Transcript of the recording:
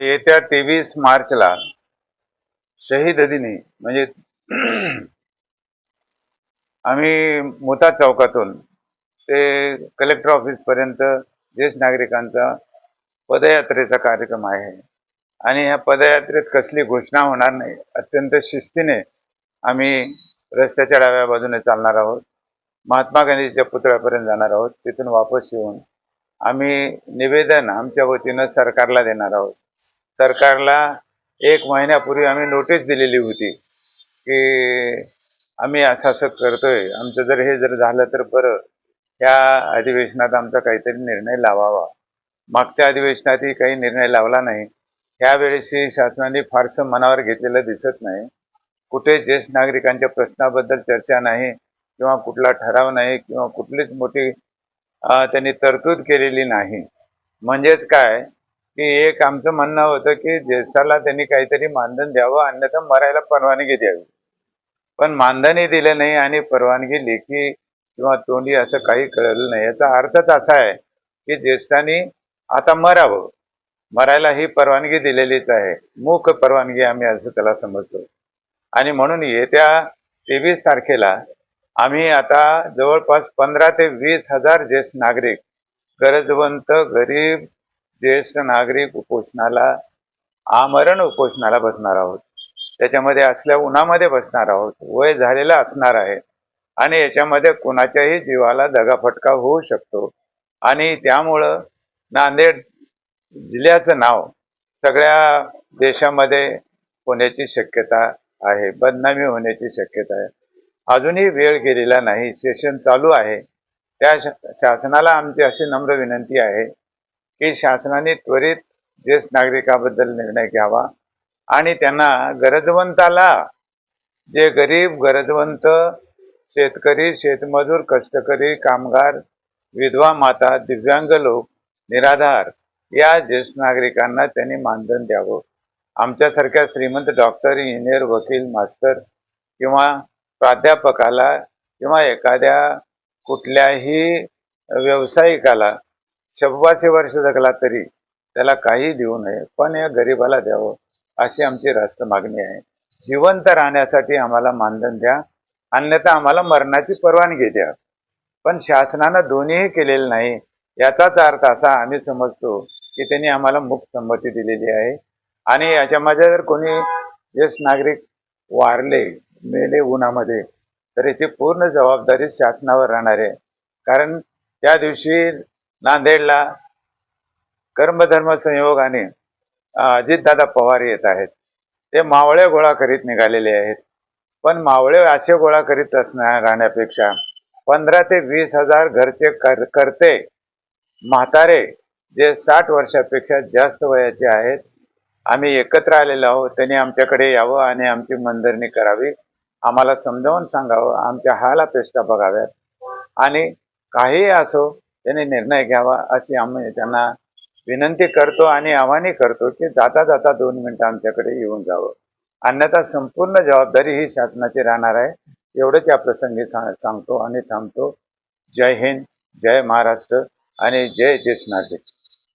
येत्या तेवीस मार्चला शहीद दिनी म्हणजे आम्ही मुताद चौकातून ते कलेक्टर ऑफिस पर्यंत ज्येष्ठ नागरिकांचा पदयात्रेचा कार्यक्रम आहे. आणि या पदयात्रेत कसली घोषणा होणार नाही अत्यंत शिस्तीने आम्ही रस्त्याच्या डाव्या बाजूने चालणार आहोत. महात्मा गांधीच्या पुतळ्यापर्यंत जाणार आहोत. तिथून वापस येऊन आम्ही निवेदन आमच्या वतीनं सरकारला देणार आहोत. सरकारला एक महिन्यापूर्वी आम्ही नोटीस दिलेली होती की आम्ही असं असं करतोय. आमचं जर हे जर झालं तर बरं. ह्या अधिवेशनात आमचा काहीतरी निर्णय लावावा. मागच्या अधिवेशनातही काही निर्णय लावला नाही. ह्यावेळेसही शासनाने फारसं मनावर घेतलेलं दिसत नाही. कुठे ज्येष्ठ नागरिकांच्या प्रश्नाबद्दल चर्चा नाही किंवा कुठला ठराव नाही किंवा कुठलीच मोठी त्यांनी तरतूद केलेली नाही. म्हणजेच काय? की एक आमचं म्हणणं होतं की ज्येष्ठाला त्यांनी काहीतरी मानधन द्यावं अन्यथा मरायला परवानगी द्यावी पण मानधनही दिलं नाही आणि परवानगी लेखी किंवा तोंडी असं काही कळलं नाही. याचा अर्थच असा आहे की ज्येष्ठांनी आता मरावं. मरायला ही परवानगी दिलेलीच आहे. मूक परवानगी आम्ही असं त्याला समजतो. आणि म्हणून येत्या तेवीस तारखेला आम्ही आता जवळपास पंधरा ते वीस हजार ज्येष्ठ नागरिक गरजवंत गरीब ज्येष्ठ नागरिक उपोषणाला आमरण उपोषणाला बसणार आहोत. त्याच्यामध्ये असल्या उन्हामध्ये बसणार आहोत. वय झालेलं असणार आहे. आणि याच्यामध्ये कुणाच्याही जीवाला दगाफटका होऊ शकतो. आणि त्यामुळं नांदेड जिल्ह्याचं नाव सगळ्या देशामध्ये होण्याची शक्यता आहे. बदनामी होण्याची शक्यता आहे. अजूनही वेळ गेलेला नाही. सेशन चालू आहे. त्या शासनाला आमची अशी नम्र विनंती आहे. की शासनाने त्वरित ज्येष्ठ नागरिकाबद्दल निर्णय घ्यावा. आणि त्यांना गरजवंताला जे गरीब गरजवंत शेतकरी शेतमजूर कष्टकरी कामगार विधवा माता दिव्यांग लोक निराधार या ज्येष्ठ नागरिकांना त्यांनी मानधन द्यावं. आमच्यासारख्या श्रीमंत डॉक्टर इंजिनियर वकील मास्तर किंवा प्राध्यापकाला किंवा एखाद्या कुठल्याही व्यावसायिकाला शंभरशे वर्ष जगला तरी त्याला काही देऊ नये पण या गरिबाला द्यावं अशी आमची रास्त मागणी आहे. जिवंत राहण्यासाठी आम्हाला मानधन द्या अन्यथा आम्हाला मरणाची परवानगी द्या. पण शासनानं दोन्हीही केलेलं नाही याचाच अर्थ असा आम्ही समजतो की त्यांनी आम्हाला मुक्त संमती दिलेली आहे. आणि याच्यामध्ये जर कोणी ज्येष्ठ नागरिक वारले मेले उन्हामध्ये तर याची पूर्ण जबाबदारी शासनावर राहणार आहे. कारण त्या दिवशी नांदेडला कर्मधर्म संयोगाने अजितदादा पवार येत आहेत. ते मावळे गोळा करीत निघालेले आहेत. पण मावळे असे गोळा करीत असणार राहण्यापेक्षा पंधरा ते वीस हजार घरचे कर करते म्हातारे जे साठ वर्षापेक्षा जास्त वयाचे आहेत आम्ही एकत्र आलेलो आहोत. त्यांनी आमच्याकडे यावं आणि आमची मंदरणी करावी. आम्हाला समजावून सांगावं. आमच्या हाला पेष्टा बघाव्यात. आणि काहीही असो त्यांनी निर्णय घ्यावा अशी आम्ही त्यांना विनंती करतो आणि आव्हाने करतो की जाता जाता दोन मिनिटं आमच्याकडे येऊन जावं. अन्यथा संपूर्ण जबाबदारी ही शासनाची राहणार आहे. एवढंच या प्रसंगी सांगतो आणि थांबतो. जय हिंद जय महाराष्ट्र आणि जय ज्येष्ठ नागरिक.